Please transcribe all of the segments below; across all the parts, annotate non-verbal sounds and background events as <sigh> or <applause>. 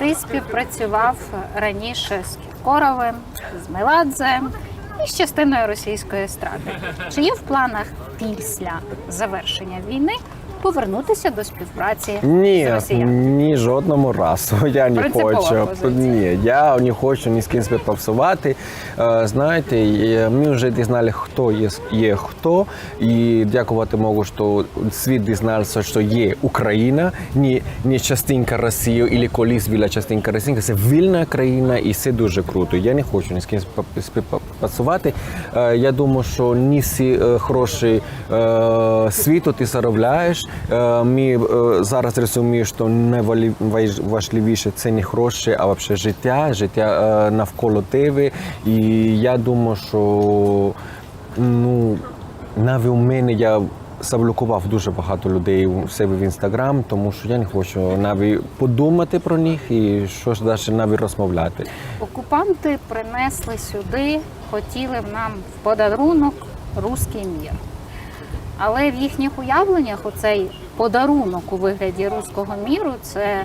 Ти співпрацював раніше з Кіркоровим, з Меладзе і з частиною російської естради. Чи є в планах після завершення війни повернутися до співпраці з Ні, росіянами? ні, жодному разу. <laughs> Я не Принципова хочу. позиція. Ні, я не хочу ні з ким співпрацювати. Е, Знаєте, е, ми вже дізнали, хто є, є хто. І дякувати Богу, що світ дізнався, що є Україна, не, не частинка Росії, або колись була частинка Росії. Це вільна країна і це дуже круто. Я не хочу ні з ким спів- співпрацювати. Е, Я думаю, що не всі е, гроші е, світу ти заробляєш. Е, Ми е, зараз розуміємо, що найважливіше це не гроші, а взагалі життя, життя е, навколо тебе. І я думаю, що ну, навіть у мене я заблокував дуже багато людей у себе в інстаграм, тому що я не хочу навіть подумати про них і що ж далі навіть розмовляти. Окупанти принесли сюди, хотіли нам в подарунок руський мір. Але в їхніх уявленнях оцей подарунок у вигляді руського міру це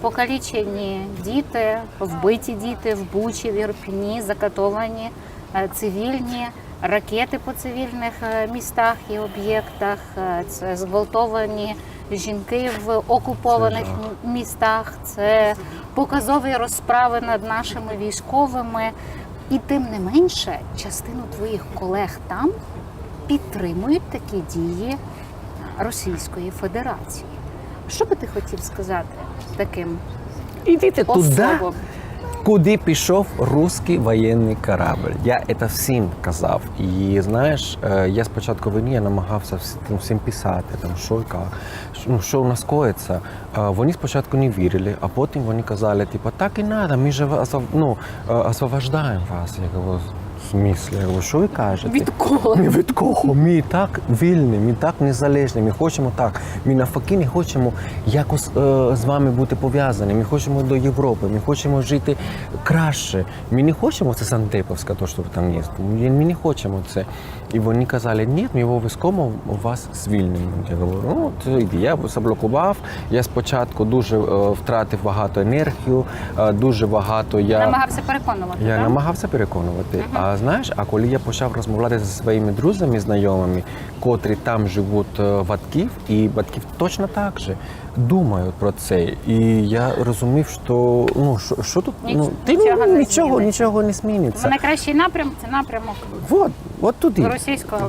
покалічені діти, вбиті діти в Бучі, в Ірпіні, закатовані е, цивільні ракети по цивільних е, містах і об'єктах. е, Це зґвалтовані жінки в окупованих Це містах. Це показові розправи над нашими військовими. І тим не менше, частину твоїх колег там підтримують такі дії Російської Федерації. Що би ти хотів сказати таким Ідіть туди, куди пішов русський воєнний корабль. Я це всім казав. І знаєш, е, я спочатку війни я намагався всі- всім писати, там що і як, ну, що у нас коїться. Е, Вони спочатку не вірили, а потім вони казали, типу, так і треба, ми вас, ну, е, освобождаємо вас. Я кажу, в смислі? Я кажу, що ви кажете? Від кого? Ми від кого? Ми і так вільні, ми і так незалежні. Ми хочемо так. Ми навпаки не хочемо якось е, з вами бути пов'язані. Ми хочемо до Європи, ми хочемо жити краще. Ми не хочемо це Сантеповська, то що там є. Ми не хочемо це. І вони казали, ні, ми обов'язково вас звільнимо. Я говорю, ну то йди. Я заблокував. Я спочатку дуже е, втратив багато енергію, е, дуже багато я. Намагався переконувати. Я так? намагався переконувати. А знаєш, а коли я почав розмовляти зі своїми друзями, знайомими, котрі там живуть е, Батьків, і батьків точно так же думають про це. І я розумів, що ну що, що тут Ніч- ну, ти, нічого не нічого, нічого не зміниться. Найкращий напрям це напрямок От, от туди. російського